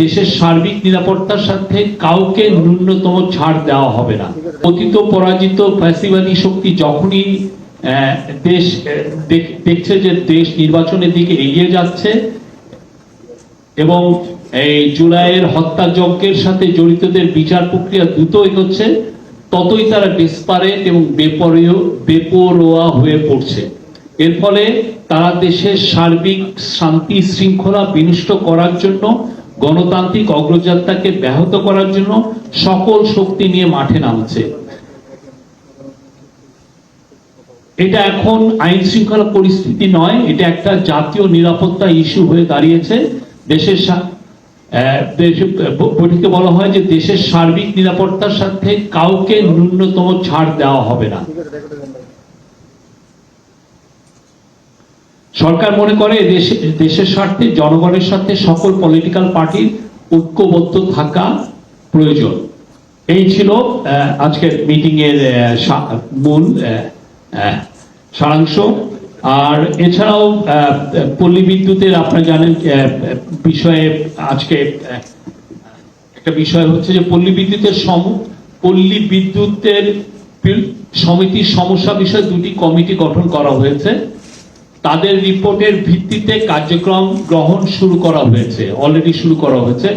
দেশের সার্বিক নিরাপত্তার সাথে কাউকে ন্যূনতম ছাড় দেওয়া হবে না। অতীত পরাজিত ফ্যাসিবাদী শক্তি যখনই দেশ দেখছে যে দেশ নির্বাচনের দিকে এগিয়ে যাচ্ছে এবং এই জুলাইয়ের হত্যাযজ্ঞের সাথে জড়িতদের বিচার প্রক্রিয়া দ্রুত এগোচ্ছে, ততই তারা ডিসপারেট এবং বেপরোয়া হয়ে পড়ছে। এর ফলে তারা দেশের সার্বিক শান্তি শৃঙ্খলা বিনষ্ট করার জন্য গণতান্ত্রিক অগ্রযাত্রাকে ব্যাহত করার জন্য সকল শক্তি নিয়ে মাঠে নামছে। এটা এখন আইন শৃঙ্খলা পরিস্থিতি নয়, এটা একটা জাতীয় নিরাপত্তা ইস্যু হয়ে দাঁড়িয়েছে। দেশের দেশ- বলা হয় যে দেশের সার্বিক নিরাপত্তার সাথে কাউকে ন্যূনতম ছাড় দেওয়া হবে না। সরকার মনে করে দেশে- দেশের স্বার্থে, জনগণের স্বার্থে সকল পলিটিক্যাল পার্টির ঐক্যবদ্ধ থাকা প্রয়োজন। এই ছিল আজকের মিটিং এর মূল সারাংশ। আর এছাড়াও পল্লী বিদ্যুতের আপনারা জানেন বিষয়ে আজকে একটা বিষয় হচ্ছে যে পল্লী বিদ্যুতের সম, পল্লী বিদ্যুতের সমিতির সমস্যা বিষয়ে দুটি কমিটি গঠন করা হয়েছে। তাদের রিপোর্টের ভিত্তিতে কার্যক্রম গ্রহণ শুরু করা হয়েছে অলরেডি শুরু করা হয়েছে।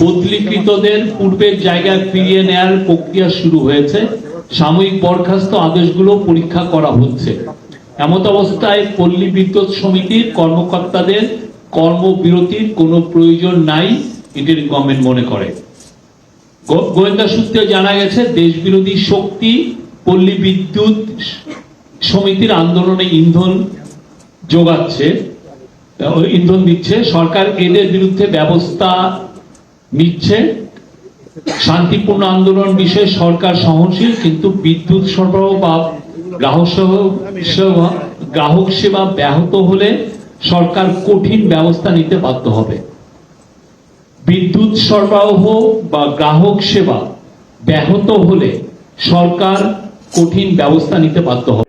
বদলিকৃতদের পূর্বের জায়গায় ফিরিয়ে নেয়ার প্রক্রিয়া শুরু হয়েছে। সাময়িক বরখাস্ত আদেশগুলো পরীক্ষা করা হচ্ছে। এমত অবস্থায় পল্লী বিদ্যুৎ সমিতির কর্মকর্তাদের কর্মবিরতির কোনো প্রয়োজন নাই এটির গভর্নমেন্ট মনে করে। গোয়েন্দা সূত্রে জানা গেছে, দেশবিরোধী শক্তি পল্লী বিদ্যুৎ সমিতির আন্দোলনে ইন্ধন যোগাচ্ছে ইন্ধন দিচ্ছে। সরকার এদের বিরুদ্ধে ব্যবস্থা নিচ্ছে। শান্তিপূর্ণ আন্দোলন বিষয়ে সরকার সহনশীল, কিন্তু বিদ্যুৎ সরবরাহ বা গ্রাহক গ্রাহক সেবা ব্যাহত হলে সরকার কঠিন ব্যবস্থা নিতে বাধ্য হবে। বিদ্যুৎ সরবরাহ বা গ্রাহক সেবা ব্যাহত হলে সরকার কঠিন ব্যবস্থা নিতে বাধ্য হবে।